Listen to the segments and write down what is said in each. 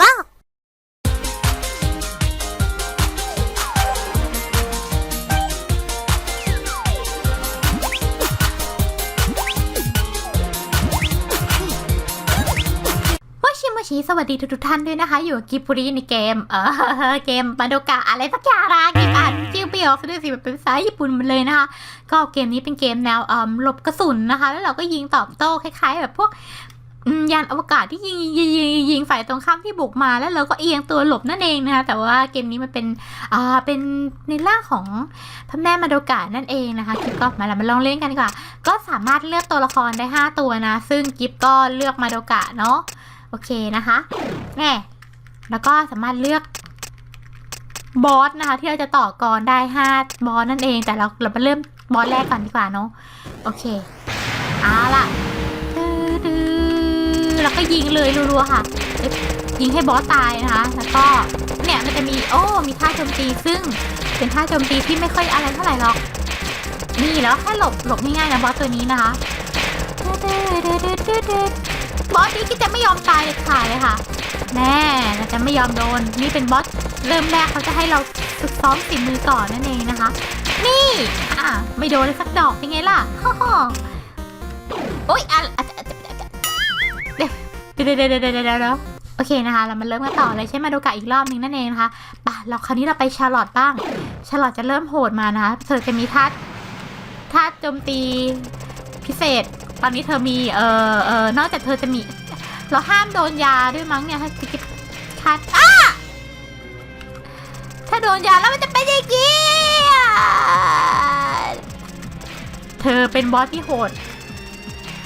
บ้าวชิมชิสวัสดีทุกๆท่านด้วยนะคะ อยู่กับกิบปุรีในเกม เออเกมมาโดกะอะไรสักอย่างนะเกมอ่านชื่อไม่ออกซะด้วยสิมันเป็นภาษาญี่ปุ่นหมดเลยนะคะ ก็เกมนี้เป็นเกมแนวเอ่อหลบกระสุนนะคะ แล้วเราก็ยิงตอบโต้คล้ายๆ แบบพวกอืม ยานอวกาศที่ยิงยิงยิงยิงฝ่ายตรงข้ามที่บุกมาแล้วเราก็เอียงตัวหลบนั่นเองนะคะแต่ว่าเกมนี้มันเป็นอ่าเป็นในร่างของพระแม่มาโดกะนั่นเองนะคะกิฟก็มาแล้วมาลองเล่นกันดีกว่า ก็สามารถเลือกตัวละครได้ 5 ตัวนะ ซึ่งกิฟก็เลือกมาโดกะเนาะโอเคนะคะแน่แล้วก็สามารถเลือกบอสนะคะ ที่เราจะต่อกรได้ห้าบอสนั่นเอง แต่เราเราไปเริ่มบอสแรกก่อนดีกว่าเนาะโอเคเอาล่ะ อแล้วก็ยิงเลยรัวๆค่ะยิงให้บอสตายนะคะ แล้วก็เนี่ยมันจะมีโอ้มีท่าโจมตีซึ่งเป็นท่าโจมตีที่ไม่ค่อยอะไรเท่าไหร่หรอกนี่แล้วแค่หลบหลบง่ายๆนะบอสตัวนี้นะคะบอสนี้ก็จะไม่ยอมตายเด็ดขาดเลยค่ะแน่เราจะไม่ยอมโดนนี่เป็นบอสเริ่มแรกเขาจะให้เราฝึกซ้อมฝีมือก่อนนั่นเองนะคะ นี่อะไม่โดนเลยสักดอกเป็นไงล่ะฮ่าฮ่าโอ๊ย เดี๋ยวเดี๋ยวเดี๋ยวเดี๋ยวโอเคนะคะ เรามาเริ่มกันต่อเลยใช่ไหมดูกะอีกรอบนึงนั่นเองนะคะป่ะเราคราวนี้เราไปชาร์ลอตบ้าง ชาร์ลอตจะเริ่มโหดมานะคะเธอจะมีท่าท่าโจมตีพิเศษ ตอนนี้เธอมีเอ่อเอ่อนอกจากเธอจะมี เราห้ามโดนยาด้วยมั้งเนี่ยถ้าคิดคัดอ้าถ้าโดนยาแล้วมันจะเป็นอย่างนี้เธอเป็นบอสที่โหด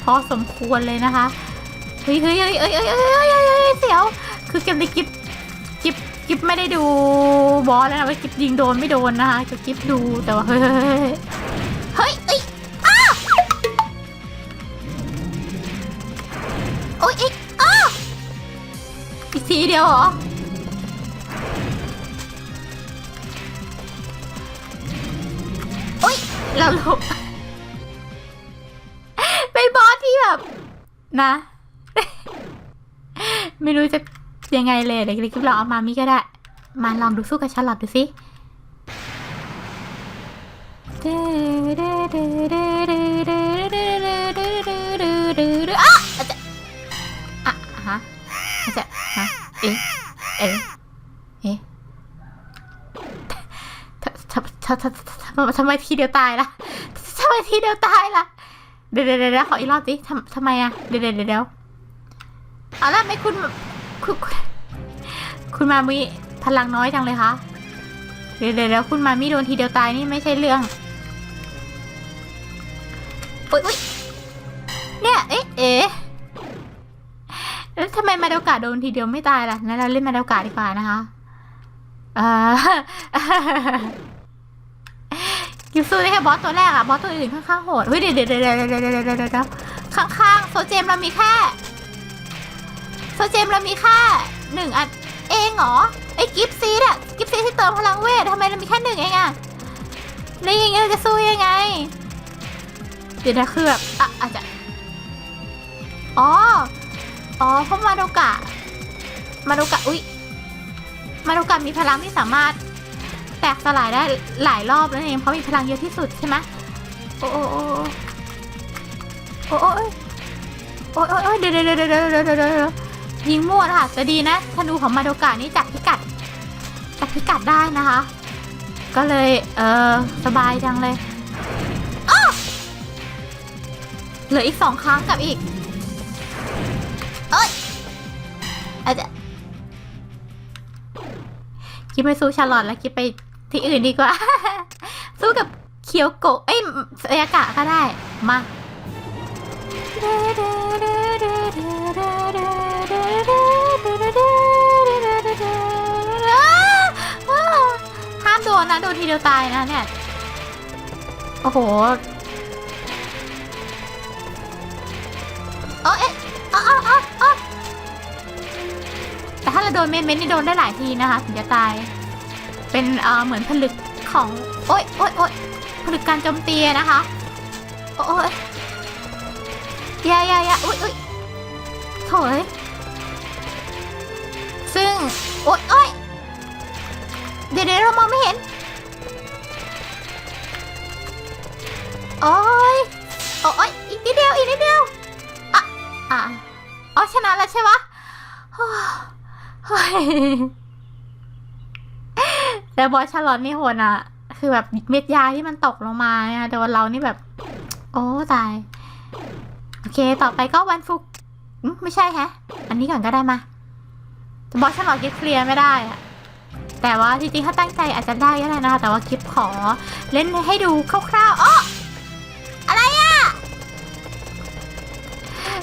พอสมควรเลยนะคะ เฮ้ยเฮ้ยเฮ้ยเฮ้ยเฮ้ยเฮ้ยเสียว คือเกมในกิฟกิฟกิฟไม่ได้ดูบอสแล้วนะว่ากิฟยิงโดนไม่โดนนะคะจะกิฟดูแต่ว่าเฮ้ยเฮ้ยเฮ้ยอ้าโอ้ยอีกอ้าอีกทีเดียวเหรอโอ้ยเราลบเป็นบอสที่แบบนะ ไม่รู้จะยังไงเลยเดี๋ยวคลิปเราเอามามีก็ได้ มาลองดูสู้กับชาร์ลอตดูสิอะอะฮะอาจะฮะเอ๊ะเอ๊ะเอ๊ะทำไมทีเดียวตายล่ะทำไมทีเดียวตายล่ะ เดี๋ยวเดี๋ยวเขออีกรอบสิทำทำไมอะเดี๋ยวเดี๋ยว เอาละไม่คุณคุณคุณมามีพลังน้อยจังเลยคะเดี๋ยวแล้วคุณมามีโดนทีเดียวตายนี่ไม่ใช่เรื่องอุ้ยเนี่ยเอ๊ะเอ๊ะแล้วทำไมมาดากาโดนทีเดียวไม่ตายล่ะงั้นเราเล่นมาดากาดีกว่านะคะอ่ายูซูได้แค่บอสตัวแรกอะบอสตัวอื่นข้างๆโหดเฮ้ยเดี๋ยวเดี๋ยวเดี๋ยวเดี๋ยวเดี๋ยวข้างๆโซเจมเรามีแค่ โซเจมเรามีแค่หนึ่งอันเองเหรอไอ้กิฟซีอะกิฟซีที่เติมพลังเวททำไมเรามีแค่หนึ่งเองอะนี่อย่างเงี้เราจะสู้ยังไง เดี๋ยวนะคือแบบอะอาจจะอ๋อ อ๋อเพราะมาโดกะ มาโดกะ อุ้ยมาโดกะมีพลังที่สามารถ แตกสลายได้หลายรอบนั่นเองเพราะมีพลังเยอะที่สุดใช่ไหมโอ้โอ้โอ้โอ้โอ้โอ้โอ้เดี๋ยวเดี๋ยวเดี๋ยวเดี๋ยวเดี๋ยว ยิงมั่วค่ะจะดีนะธนูของมาโดกะนี่จับพิกัดจับพิกัดได้นะคะ ก็เลยเออสบายจังเลยเหลืออีกสองครั้งกับอีกเอ้ยอาจจะกิบไปสู้ชาลอตแล้วกิบไปที่อื่นดีกว่า สู้กับเคียวโกเอ้ยสยากะก็ได้ มา นะโดนทีเดียวตายนะเนี่ย โอ้โหเออเอ๊ะอ๋ออ๋ออ๋ออ๋อแต่ถ้าเราโดนเมนเมนนี่โดนได้หลายทีนะคะถึงจะตาย เป็นเอ่อเหมือนผลึกของโอ๊ยโอ๊ยโอ๊ยผลึกการโจมตีนะคะโอ๊ยยายายาอุ้ยอุ้ยโถยซึ่ง โอ๊ยโอ๊ยเดี๋ยวเดี๋ยวเรามองไม่เห็น โอ๊ยโอ๊ยอีกนิดเดียว อีกนิดเดียว อะ อะอ๋อชนะแล้วใช่ปะโอ้เฮ้ยแต่บอสชาร์ลอตนี่โหดอะคือแบบเม็ดยาที่มันตกลงมาเนี่ยแต่ว่าเรานี่แบบ โอ้ตาย โอเค ต่อไปก็วันฟุกอืมไม่ใช่แฮะ อันนี้ก่อนก็ได้มาแต่บอสชาร์ลอตกิฟเคลียร์ไม่ได้อะแต่ว่าจริงๆ ถ้าตั้งใจอาจจะได้ก็ได้นะคะแต่ว่ากิฟขอเล่นให้ดูคร่าวๆอ๋อ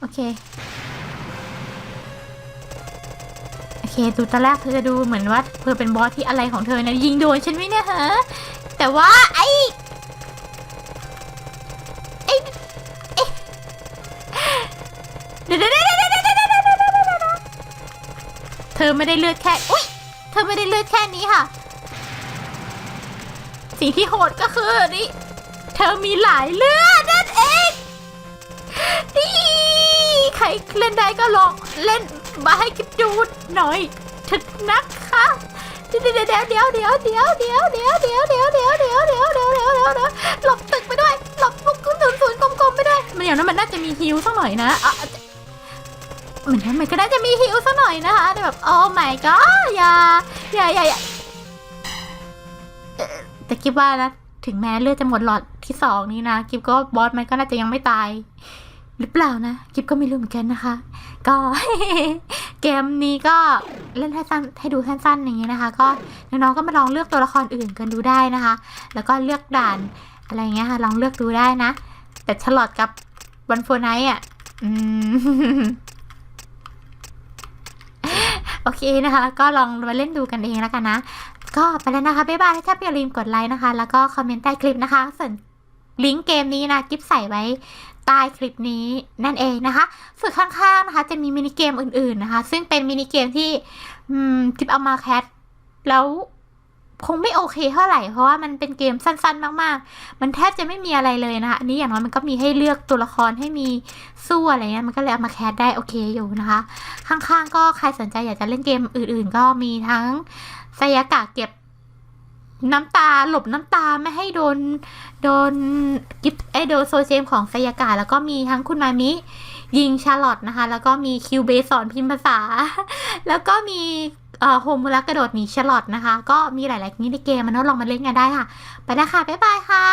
โอเค โอเค ดูตอนแรกเธอจะดูเหมือนว่าเธอเป็นบอสที่อะไรของเธอนะยิงโดนฉันไหมเนี่ยฮะ แต่ว่าไอ้เเธอไม่ได้เลือดแค่อุ้ยเธอไม่ได้เลือดแค่นี้ค่ะ สิ่งที่โหดก็คือนี่เธอมีหลายเลือด ใครเล่นได้ก็ลองเล่นมาให้กิบดูหน่อยเถอะนะคะเดี๋ยวเดี๋ยวเดี๋ยวเดี๋ยวเดี๋ยวเดี๋ยวเดี๋ยวเดี๋ยวเดี๋ยวเดี๋ยวเดี๋ยวเดี๋ยวเดี๋ยวเดี๋ยวเดี๋ยวเดี๋ยวเดี๋ยวหลบตึกไปด้วยหลบลูกกุ้งศูนย์ศูนย์กลมๆไปด้วยมันอย่างนั้นมันน่าจะมีฮิวสักหน่อยนะอะเหมือนมันก็น่าจะมีฮิวสักหน่อยนะคะแต่แบบโอ้ my god อย่าอย่าอย่าอย่าแต่คิดว่านะถึงแม้เลือดจะหมดหลอดที่สองนี้นะกิฟก็บอสมันก็น่าจะยังไม่ตาย หรือเปล่านะกิฟก็ไม่รู้เหมือนกันนะคะ ก็เกมนี้ก็เล่นให้สั้นให้ดูสั้นๆอย่างนี้นะคะ ก็น้องๆก็มาลองเลือกตัวละครอื่นกันดูได้นะคะ แล้วก็เลือกด่านอะไรเงี้ยค่ะลองเลือกดูได้นะ แต่ฉลอดกับวันโฟไนท์อะโอเคนะคะ ก็ลองมาเล่นดูกันเองแล้วกันนะ ก็ไปแล้วนะคะบ๊ายบายถ้าอย่าลืมกดไลค์นะคะ แล้วก็คอมเมนต์ใต้คลิปนะคะส่วนลิงก์เกมนี้นะกิฟใส่ไว้ ใต้คลิปนี้นั่นเองนะคะ ส่วนข้างๆนะคะ จะมีมินิเกมอื่นๆนะคะ ซึ่งเป็นมินิเกมที่อืมกิฟเอามาแคสแล้วคงไม่โอเคเท่าไหร่ เพราะว่ามันเป็นเกมสั้นๆ มากๆ มันแทบจะไม่มีอะไรเลยนะคะอันนี้อย่างน้อยมันก็มีให้เลือกตัวละครให้มีสู้อะไรเงี้ยมันก็เลยเอามาแคสได้โอเคอยู่นะคะ ข้างๆ ก็ใครสนใจอยากจะเล่นเกมอื่น ๆ ก็มีทั้งไซยากะเก็บ น้ำตาหลบน้ำตาไม่ให้โดนโดนกิฟไอโดโซเชมของไซยากะแล้วก็มีทั้งคุณมามิยิงชาร์ลอตนะคะ แล้วก็มีคิวเบสอนพิมพ์ภาษา แล้วก็มีโฮมูรักกระโดดหนีชาร์ลอตนะคะ ก็มีหลายๆนี้ในเกมมันลองมาเล่นกันได้ค่ะ ไปนะคะบ๊ายบายค่ะ